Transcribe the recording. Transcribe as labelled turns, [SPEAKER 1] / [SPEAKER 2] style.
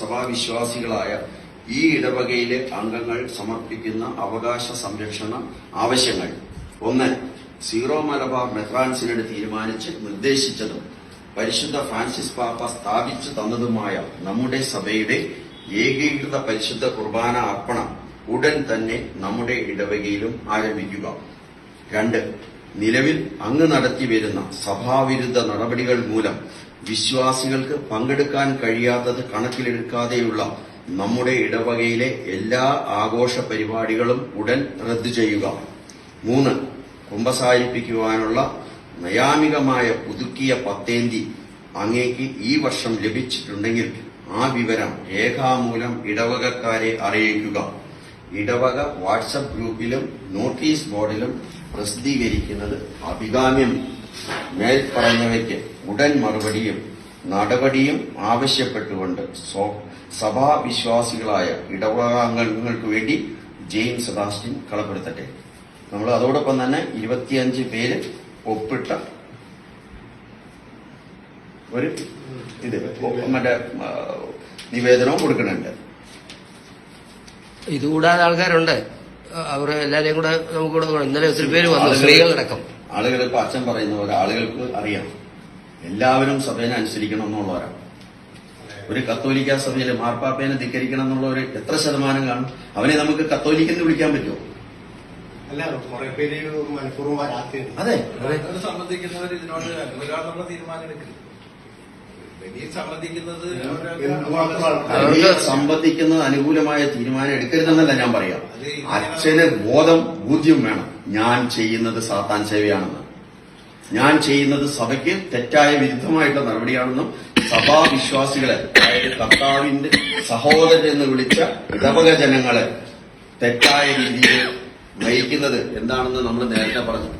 [SPEAKER 1] സഭാവിശ്വാസികളായ ഈ ഇടവകയിലെ അംഗങ്ങൾ സമർപ്പിക്കുന്ന അവകാശ സംരക്ഷണ ആവശ്യങ്ങൾ. ഒന്ന് സീറോ മലബാർ മെത്രാൻസിനോട് തീരുമാനിച്ച് നിർദ്ദേശിച്ചതും പരിശുദ്ധ ഫ്രാൻസിസ് പാപ്പ സ്ഥാപിച്ചു തന്നതുമായ നമ്മുടെ സഭയുടെ ഏകീകൃത പരിശുദ്ധ കുർബാന അർപ്പണം ഉടൻ തന്നെ നമ്മുടെ ഇടവകയിലും ആരംഭിക്കുക. രണ്ട് നിലവിൽ അങ്ങ് നടത്തിവരുന്ന സഭാവിരുദ്ധ നടപടികൾ മൂലം വിശ്വാസികൾക്ക് പങ്കെടുക്കാൻ കഴിയാത്തത് കണക്കിലെടുക്കാതെയുള്ള നമ്മുടെ ഇടവകയിലെ എല്ലാ ആഘോഷ പരിപാടികളും ഉടൻ റദ്ദു ചെയ്യുക. മൂന്ന് കുംഭസാരിപ്പിക്കുവാനുള്ള നയാമികമായ പുതുക്കിയ പത്തേന്തി അങ്ങേക്ക് ഈ വർഷം ലഭിച്ചിട്ടുണ്ടെങ്കിൽ ആ വിവരം രേഖാമൂലം ഇടവകക്കാരെ അറിയിക്കുക. ഇടവക വാട്സപ്പ് ഗ്രൂപ്പിലും നോട്ടീസ് ബോർഡിലും പ്രസിദ്ധീകരിക്കുന്നത് അഭികാമ്യം. മേൽപ്പറഞ്ഞവയ്ക്ക് ഉടൻ മറുപടിയും നടപടിയും ആവശ്യപ്പെട്ടുകൊണ്ട് സഭാവിശ്വാസികളായ ഇടവകാംഗങ്ങൾക്ക് വേണ്ടി ജെയിംസ് സെബാസ്റ്റ്യൻ കളപ്പെടുത്തട്ടെ. നമ്മൾ അതോടൊപ്പം തന്നെ ഇരുപത്തിയഞ്ച് പേര് ഒപ്പിട്ട ഒരു ഇത് മറ്റേ നിവേദനവും കൊടുക്കുന്നുണ്ട്.
[SPEAKER 2] ഇതുകൂടാതെ ആൾക്കാരുണ്ട്. അവർ എല്ലാരെയും കൂടെ നമുക്ക് കൂടെ കൂടെ- ഇന്നലെ ഒത്തിരി പേര് വന്നു. സ്ത്രീകളടക്കം.
[SPEAKER 1] ആളുകൾ ഇപ്പൊ അച്ഛൻ പറയുന്ന പോലെ ആളുകൾക്ക് അറിയാം. എല്ലാവരും സഭേനെ അനുസരിക്കണം എന്നുള്ളവരാണ്. ഒരു കത്തോലിക്ക സഭയിലെ മാർപ്പാപ്പേനെ ധിക്കരിക്കണം എന്നുള്ള ഒരു എത്ര ശതമാനം കാണും? അവനെ നമുക്ക് കത്തോലിക്കെന്ന് വിളിക്കാൻ പറ്റുമോ?
[SPEAKER 3] അല്ല കുറെ പേര് മനഃപൂർവം വരാത്തത്
[SPEAKER 1] അതെ
[SPEAKER 4] സംബന്ധിക്കുന്നവർ ഇതിനോട് തീരുമാനം എടുക്കില്ല
[SPEAKER 1] അവരെ സംബന്ധിക്കുന്നത് അനുകൂലമായ തീരുമാനം എടുക്കരുതെന്നല്ല ഞാൻ പറയാം. അച്ഛന് ബോധം ബോധ്യം വേണം. ഞാൻ ചെയ്യുന്നത് സാത്താൻ സേവയാണെന്ന്. ഞാൻ ചെയ്യുന്നത് സഭയ്ക്ക് തെറ്റായ വിരുദ്ധമായിട്ടുള്ള നടപടിയാണെന്നും സഭാ വിശ്വാസികളെ അതായത് കർത്താവിന്റെ സഹോദരൻ എന്ന് വിളിച്ച ഇടവക ജനങ്ങളെ തെറ്റായ രീതിയിൽ നയിക്കുന്നത് എന്താണെന്ന് നമ്മൾ നേരത്തെ പറഞ്ഞു.